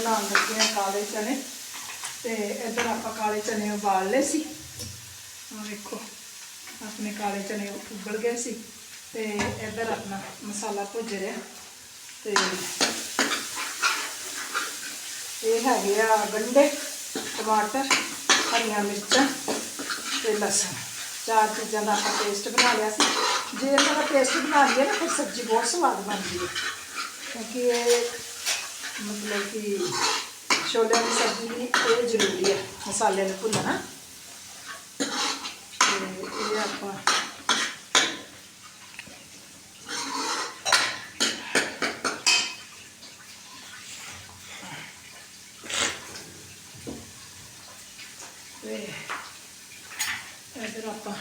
ਬਣਾਉਣ ਲੱਗੇ ਹਾਂ ਕਾਲੇ ਚਨੇ। ਤੇ ਇੱਧਰ ਆਪਾਂ ਕਾਲੇ ਚਨੇ ਉਬਾਲ ਲਏ ਸੀ। ਆ ਵੇਖੋ, ਆਪਣੇ ਕਾਲੇ ਚਨੇ ਉਬਲ ਗਏ ਸੀ। ਤੇ ਇੱਧਰ ਆਪਣਾ ਮਸਾਲਾ ਭੁੱਜ ਰਿਹਾ। ਤੇ ਇਹ ਹੈਗੇ ਆ ਗੰਢੇ, ਟਮਾਟਰ, ਹਰੀਆਂ ਮਿਰਚਾਂ ਤੇ ਲਸਣ। ਚਾਰ ਚੀਜ਼ਾਂ ਦਾ ਆਪਾਂ ਪੇਸਟ ਬਣਾ ਲਿਆ ਸੀ। ਜੇ ਇਹਨਾਂ ਦਾ ਪੇਸਟ ਬਣਾ ਲਈਏ ਨਾ, ਫਿਰ ਸਬਜ਼ੀ ਬਹੁਤ ਸਵਾਦ ਬਣਦੀ ਹੈ। ਕਿਉਂਕਿ ਇਹ ਮਤਲਬ ਕਿ ਛੋਲਿਆਂ ਦੀ ਸਬਜ਼ੀ ਲਈ ਇਹ ਜ਼ਰੂਰੀ ਹੈ, ਮਸਾਲੇ ਨੂੰ ਭੁੰਨਣਾ। ਇਹ ਆਪਾਂ ਤੇ ਇੱਧਰ ਆਪਾਂ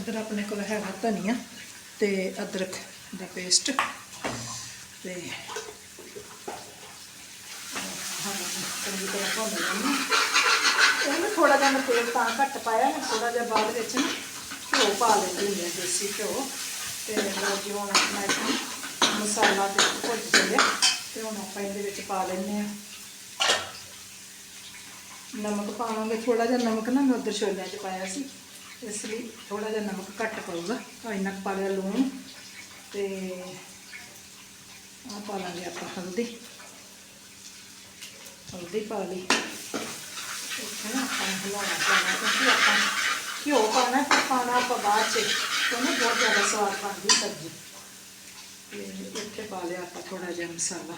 ਇੱਧਰ ਆਪਣੇ ਕੋਲ ਹੈਗਾ ਧਨੀਆ ਤੇ ਅਦਰਕ ਦਾ ਪੇਸਟ ਤੇ ਹਾਂ ਚੰਗੀ ਤਰ੍ਹਾਂ ਭੁੰਨ ਲੈਣਾ ਇਹਨੂੰ ਥੋੜਾ ਜਿਹਾ ਮੈਂ ਤੇਲ ਤਾਂ ਘੱਟ ਪਾਇਆ ਮੈਂ ਥੋੜਾ ਜਿਹਾ ਬਾਅਦ ਵਿੱਚ ਘਿਓ ਪਾ ਲੈਂਦੀ ਹੁੰਦੀ ਹਾਂ, ਦੇਸੀ ਘਿਓ ਤੇ ਲਓ ਜੀ ਹੁਣ ਆਪਣਾ ਇੱਥੇ ਮਸਾਲਾ ਤੇ ਭੁੱਜ ਚੱਲਿਆ ਤੇ ਹੁਣ ਆਪਾਂ ਇਹਦੇ ਵਿੱਚ ਪਾ ਲੈਂਦੇ ਆ ਨਮਕ ਪਾਵਾਂਗੇ ਥੋੜਾ ਜਿਹਾ ਨਮਕ ਨਾ ਮੈਂ ਉਧਰ ਛੋਲਿਆਂ 'ਚ ਪਾਇਆ ਸੀ। ਇਸ ਲਈ ਥੋੜਾ ਜਿਹਾ ਨਮਕ ਘੱਟ ਪਾਊਗਾ। ਤਾਂ ਇੰਨਾ ਪਾ ਲਿਆ ਲੂਣ ਤੇ ਆ ਪਾ ਲਾਂਗੇ ਆਪਾਂ ਹਲਦੀ। ਹਲਦੀ ਪਾ ਲਈ। ਇੱਥੇ ਨਾ ਆਪਾਂ ਹਿਲਾਉਣਾ ਪੈਣਾ ਕਿਉਂਕਿ ਆਪਾਂ ਘਿਓ ਪਾਣਾ ਫਿਰ ਪਾਣਾ ਆਪਾਂ ਬਾਅਦ 'ਚ। ਉਹਨੂੰ ਬਹੁਤ ਜ਼ਿਆਦਾ ਸਵਾਦ ਬਣਦੀ ਸਬਜ਼ੀ। ਤੇ ਇੱਥੇ ਪਾ ਲਿਆ ਆਪਾਂ ਥੋੜਾ ਜਿਹਾ ਮਸਾਲਾ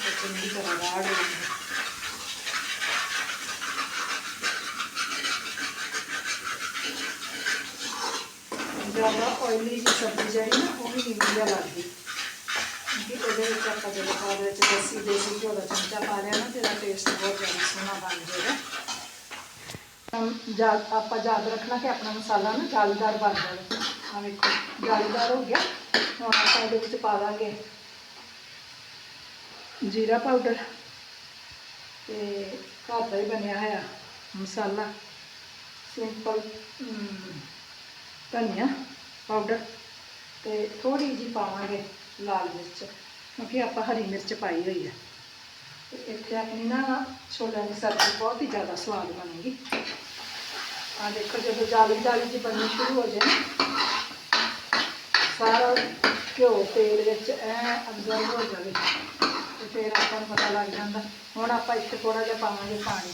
ਤੇ ਚੰਗੀ ਤਰ੍ਹਾਂ ਰਾੜ ਲੈਂਦੇ ਜ਼ਿਆਦਾ ਆਇਲੀ ਜੀ ਸਬਜ਼ੀ ਜਿਹੜੀ ਨਾ ਉਹ ਵੀ ਨਹੀਂ ਵਧੀਆ ਲੱਗਦੀ ਕਿ ਇਹਦੇ ਵਿੱਚ ਆਪਾਂ ਜਦੋਂ ਬਾਅਦ ਵਿੱਚ ਦੇਸੀ ਦੇਸੀ ਘਿਓ ਦਾ ਚਮਚਾ ਪਾ ਲਿਆ ਨਾ ਤੇ ਇਹਦਾ ਟੇਸਟ ਬਹੁਤ ਜ਼ਿਆਦਾ ਸੋਹਣਾ ਬਣ ਜਾਏਗਾ ਹਮ ਯਾਦ ਆਪਾਂ ਯਾਦ ਰੱਖਣਾ ਕਿ ਆਪਣਾ ਮਸਾਲਾ ਨਾ ਜਾਲੀਦਾਰ ਬਣ ਜਾਵੇ ਆ ਵੇਖੋ ਜਾਲੀਦਾਰ ਹੋ ਗਿਆ ਹੁਣ ਆਪਾਂ ਇਹਦੇ ਵਿੱਚ ਪਾ ਦਾਂਗੇ ਜੀਰਾ ਪਾਊਡਰ ਤੇ ਘਰ ਦਾ ਹੀ ਬਣਿਆ ਹੋਇਆ ਮਸਾਲਾ ਸਿੰਪਲ ਧਨੀਆ ਪਾਊਡਰ ਤੇ ਥੋੜੀ ਜੀ ਪਾਵਾਂਗੇ ਲਾਲ ਮਿਰਚ, ਕਿਉਂਕਿ ਆਪਾਂ ਹਰੀ ਮਿਰਚ ਪਾਈ ਹੋਈ ਹੈ। ਤੇ ਇੱਥੇ ਆਪਣੀ ਨਾ ਛੋਲਿਆਂ ਦੀ ਸਬਜ਼ੀ ਬਹੁਤ ਹੀ ਜ਼ਿਆਦਾ ਸਵਾਦ ਬਣੇਗੀ। ਆ ਦੇਖੋ, ਜਦੋਂ ਜਾਲੀ ਜਾਲੀ ਜੀ ਬਣਨੀ ਸ਼ੁਰੂ ਹੋ ਜਾਏ ਸਾਰਾ ਘਿਓ ਤੇਲ ਵਿੱਚ ਐ ਅੰਦਰ ਹੋ ਜਾਵੇ ਤੇ ਫਿਰ ਆਪਾਂ ਨੂੰ ਪਤਾ ਲੱਗ ਜਾਂਦਾ। ਹੁਣ ਆਪਾਂ ਇੱਥੇ ਥੋੜਾ ਜਿਹਾ ਪਾਵਾਂਗੇ ਪਾਣੀ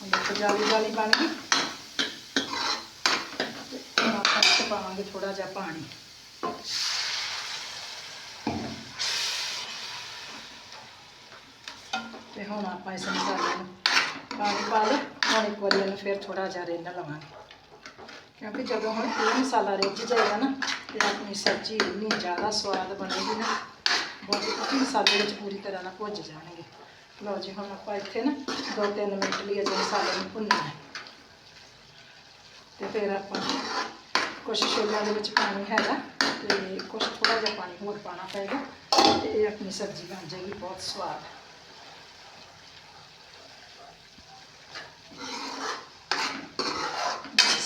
ਹੁਣ ਦੇਖੋ ਜਾਲੀ ਜਾਲੀ ਬਣ ਗਈ ਤੇ ਹੁਣ ਆਪਾਂ ਇੱਥੇ ਪਾਵਾਂਗੇ ਥੋੜਾ ਜਿਹਾ ਪਾਣੀ ਤੇ ਹੁਣ ਆਪਾਂ ਇਸ ਮਸਾਲੇ ਨੂੰ ਪਾਣੀ ਪਾ ਲਓ ਹੁਣ ਇੱਕ ਵਾਰੀ ਇਹਨੂੰ ਫਿਰ ਥੋੜਾ ਜਿਹਾ ਰਿੰਨ ਲਵਾਂਗੇ ਕਿਉਂਕਿ ਜਦੋਂ ਹੁਣ ਇਹ ਮਸਾਲਾ ਰਿੱਝ ਜਾਏਗਾ ਨਾ ਤੇ ਆਪਣੀ ਸਬਜ਼ੀ ਇੰਨੀ ਜ਼ਿਆਦਾ ਸਵਾਦ ਬਣੇਗੀ ਨਾ ਬਹੁਤ ਕਿਉਂਕਿ ਮਸਾਲੇ ਵਿੱਚ ਪੂਰੀ ਤਰ੍ਹਾਂ ਨਾਲ ਭੁੱਜ ਜਾਣਗੇ ਲਓ ਜੀ, ਹੁਣ ਆਪਾਂ ਇੱਥੇ ਨਾ 2-3 ਮਿੰਟ ਲਈ ਅਜੇ ਮਸਾਲੇ ਨੂੰ ਭੁੰਨਣਾ ਹੈ। ਤੇ ਫਿਰ ਆਪਾਂ ਕੁਛ ਛੋਲਿਆਂ ਦੇ ਵਿੱਚ ਪਾਣੀ ਹੈਗਾ, ਤੇ ਕੁਛ ਥੋੜਾ ਜਿਹਾ ਪਾਣੀ ਹੋਰ ਪਾਣਾ ਪਏਗਾ, ਤੇ ਇਹ ਆਪਣੀ ਸਬਜ਼ੀ ਬਣ ਜਾਏਗੀ, ਬਹੁਤ ਸਵਾਦ।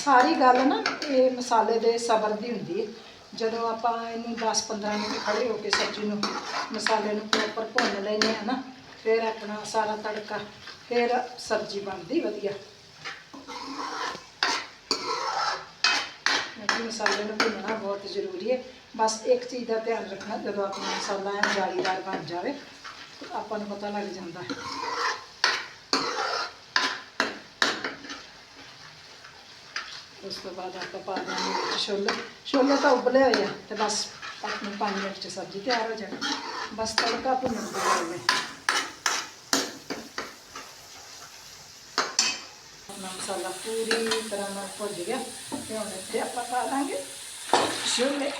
ਸਾਰੀ ਗੱਲ ਨਾ ਇਹ ਮਸਾਲੇ ਦੇ ਸਬਰ ਦੀ ਹੁੰਦੀ ਹੈ। ਜਦੋਂ ਆਪਾਂ ਇਹਨੂੰ 10-15 ਮਿੰਟ ਖੜੇ ਹੋ ਕੇ ਸਬਜ਼ੀ ਨੂੰ, ਮਸਾਲੇ ਨੂੰ ਪ੍ਰੋਪਰ ਭੁੰਨ ਲੈਂਦੇ ਆ ਨਾ ਫਿਰ ਆਪਣਾ ਸਾਰਾ ਤੜਕਾ, ਫਿਰ ਸਬਜ਼ੀ ਬਣਦੀ ਵਧੀਆ। ਕਿਉਂਕਿ ਮਸਾਲੇ ਨੂੰ ਭੁੰਨਣਾ ਬਹੁਤ ਜ਼ਰੂਰੀ ਹੈ। ਬਸ ਇੱਕ ਚੀਜ਼ ਦਾ ਧਿਆਨ ਰੱਖਣਾ, ਜਦੋਂ ਆਪਣਾ ਮਸਾਲਾ ਐਨ ਜਾਲੀਦਾਰ ਬਣ ਜਾਵੇ ਆਪਾਂ ਨੂੰ ਪਤਾ ਲੱਗ ਜਾਂਦਾ ਹੈ। ਉਸ ਤੋਂ ਬਾਅਦ ਆਪਾਂ ਪਾ ਦਾਂਗੇ ਵਿੱਚ ਛੋਲੇ। ਛੋਲੇ ਤਾਂ ਉਬਲੇ ਹੋਏ ਆ, ਤੇ ਬਸ ਆਪਣੇ 5 ਮਿੰਟ ਚ ਸਬਜ਼ੀ ਤਿਆਰ ਹੋ ਜਾਣੀ। ਬਸ ਤੜਕਾ ਭੁੰਨਣ ਦੇ ਗੱਲ ਹੈ ਆਪਣਾ ਮਸਾਲਾ ਪੂਰੀ ਤਰ੍ਹਾਂ ਨਾਲ ਭੁੱਜ ਗਿਆ ਤੇ ਹੁਣ ਇੱਥੇ ਆਪਾਂ ਪਾ ਦਾਂਗੇ ਛੋਲੇ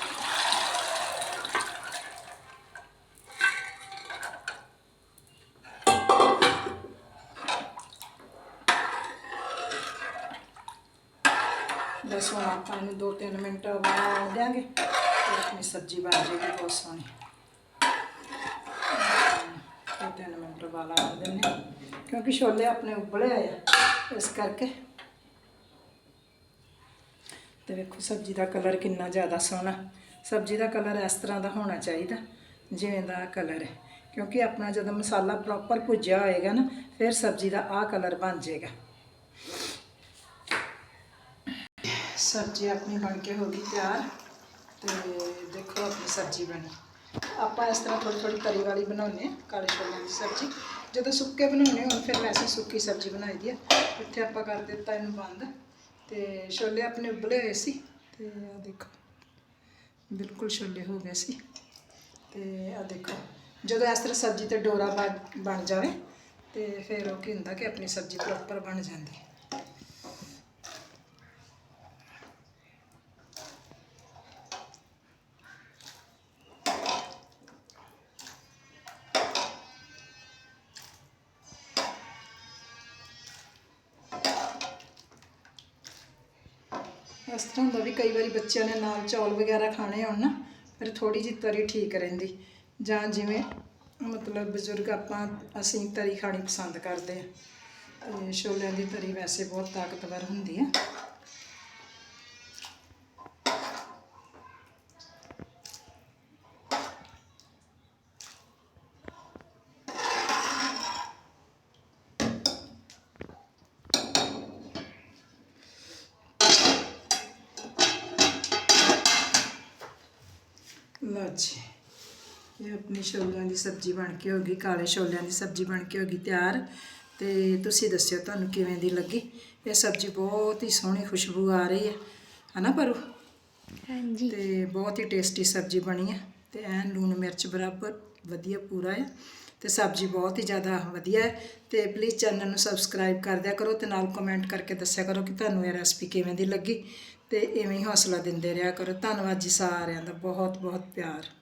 ਬਸ ਹੁਣ ਆਪਾਂ ਇਹਨੂੰ 2-3 ਮਿੰਟ ਬਾਅਦ ਦਿਆਂਗੇ ਫਿਰ ਆਪਣੀ ਸਬਜ਼ੀ ਬਣ ਜਾਏਗੀ ਬਹੁਤ ਸੋਹਣੀ ਤੇ ਤਿੰਨ ਮਿੰਟ ਵਾਲਾ ਲਾ ਦਿੰਨੇ ਹਾਂ। ਕਿਉਂਕਿ ਛੋਲੇ ਆਪਣੇ ਉਬਲੇ ਆਏ ਆ ਇਸ ਕਰਕੇ। ਤੇ ਵੇਖੋ, ਸਬਜ਼ੀ ਦਾ ਕਲਰ ਕਿੰਨਾ ਜ਼ਿਆਦਾ ਸੋਹਣਾ। ਸਬਜ਼ੀ ਦਾ ਕਲਰ ਇਸ ਤਰ੍ਹਾਂ ਦਾ ਹੋਣਾ ਚਾਹੀਦਾ, ਜਿਵੇਂ ਦਾ ਕਲਰ ਹੈ। ਕਿਉਂਕਿ ਆਪਣਾ ਜਦੋਂ ਮਸਾਲਾ ਪ੍ਰੋਪਰ ਭੁੱਜਿਆ ਹੋਏਗਾ ਨਾ, ਫਿਰ ਸਬਜ਼ੀ ਦਾ ਆਹ ਕਲਰ ਬਣ ਜਾਏਗਾ। ਸਬਜ਼ੀ ਆਪਣੀ ਬਣ ਕੇ ਹੋ ਗਈ ਤਿਆਰ, ਤੇ ਦੇਖੋ ਆਪਣੀ ਸਬਜ਼ੀ ਬਣੀ। ਆਪਾਂ ਇਸ ਤਰ੍ਹਾਂ ਥੋੜੀ ਥੋੜੀ ਤਰੀ ਵਾਲੀ ਬਣਾਉਂਦੇ ਹਾਂ, ਕਾਲੇ ਛੋਲਿਆਂ ਦੀ ਸਬਜ਼ੀ। ਜਦੋਂ ਸੁੱਕੇ ਬਣਾਉਣੇ ਹੋਣ, ਫਿਰ ਵੈਸੇ ਸੁੱਕੀ ਸਬਜ਼ੀ ਬਣਾਈ ਦੀ ਹੈ ਇੱਥੇ ਆਪਾਂ ਕਰ ਦਿੱਤਾ ਇਹਨੂੰ ਬੰਦ। ਤੇ ਛੋਲੇ ਆਪਣੇ ਉਬਲੇ ਹੋਏ ਸੀ। ਤੇ ਆ ਦੇਖੋ, ਬਿਲਕੁਲ ਛੋਲੇ ਹੋ ਗਏ ਸੀ। ਤੇ ਆ ਦੇਖੋ, ਜਦੋਂ ਇਸ ਤਰ੍ਹਾਂ ਸਬਜ਼ੀ ਤੇ ਡੋਰਾ ਬਣ- ਬਣ ਜਾਵੇ, ਤੇ ਫਿਰ ਉਹ ਕੀ ਹੁੰਦਾ ਕਿ ਆਪਣੀ ਸਬਜ਼ੀ ਪ੍ਰੋਪਰ ਬਣ ਜਾਂਦੀ। ਹੈ ਇਸ ਤਰ੍ਹਾਂ ਹੁੰਦਾ ਵੀ ਕਈ ਵਾਰੀ ਬੱਚਿਆਂ ਨੇ ਨਾਲ ਚੌਲ ਵਗੈਰਾ ਖਾਣੇ ਹੋਣ ਨਾ, ਫਿਰ ਥੋੜੀ ਜਿਹੀ ਤਰੀ ਠੀਕ ਰਹਿੰਦੀ। ਜਾਂ ਜਿਵੇਂ ਮਤਲਬ ਬਜ਼ੁਰਗ ਆਪਾਂ, ਅਸੀਂ ਤਰੀ ਖਾਣੀ ਪਸੰਦ ਕਰਦੇ ਆ ਤੇ ਛੋਲਿਆਂ ਦੀ ਤਰੀ ਵੈਸੇ ਬਹੁਤ ਤਾਕਤਵਰ ਹੁੰਦੀ ਆ। ਲਓ ਜੀ ਇਹ ਆਪਣੀ ਛੋਲਿਆਂ ਦੀ ਸਬਜ਼ੀ ਬਣ ਕੇ ਹੋ ਗਈ ਕਾਲੇ ਛੋਲਿਆਂ ਦੀ ਸਬਜ਼ੀ ਬਣ ਕੇ ਹੋ ਗਈ ਤਿਆਰ। ਤੇ ਤੁਸੀਂ ਦੱਸਿਓ ਤੁਹਾਨੂੰ ਕਿਵੇਂ ਦੀ ਲੱਗੀ? ਇਹ ਸਬਜ਼ੀ ਬਹੁਤ ਹੀ ਸੋਹਣੀ ਖੁਸ਼ਬੂ ਆ ਰਹੀ ਹੈ। ਹਨਾ ਪਰੂ? ਹਾਂਜੀ। ਤੇ ਬਹੁਤ ਹੀ ਟੇਸਟੀ ਸਬਜ਼ੀ ਬਣੀ ਹੈ ਤੇ ਐਨ ਲੂਣ ਮਿਰਚ ਬਰਾਬਰ ਵਧੀਆ ਪੂਰਾ ਹੈ ਤੇ ਸਬਜ਼ੀ ਬਹੁਤ ਹੀ ਜ਼ਿਆਦਾ ਵਧੀਆ ਹੈ। ਤੇ ਪਲੀਜ਼ ਚੈਨਲ ਨੂੰ ਸਬਸਕ੍ਰਾਈਬ ਕਰ ਦਿਆ ਕਰੋ ਤੇ ਨਾਲ ਕਮੈਂਟ ਕਰਕੇ ਦੱਸਿਆ ਕਰੋ ਕਿ ਤੁਹਾਨੂੰ ਇਹ ਰੈਸਪੀ ਕਿਵੇਂ ਦੀ ਲੱਗੀ। ਤੇ ਇਵੇਂ ਹੀ ਹੌਸਲਾ ਦਿੰਦੇ ਰਿਹਾ ਕਰੋ। ਧੰਨਵਾਦ ਜੀ ਸਾਰਿਆਂ ਦਾ। ਬਹੁਤ ਬਹੁਤ ਪਿਆਰ।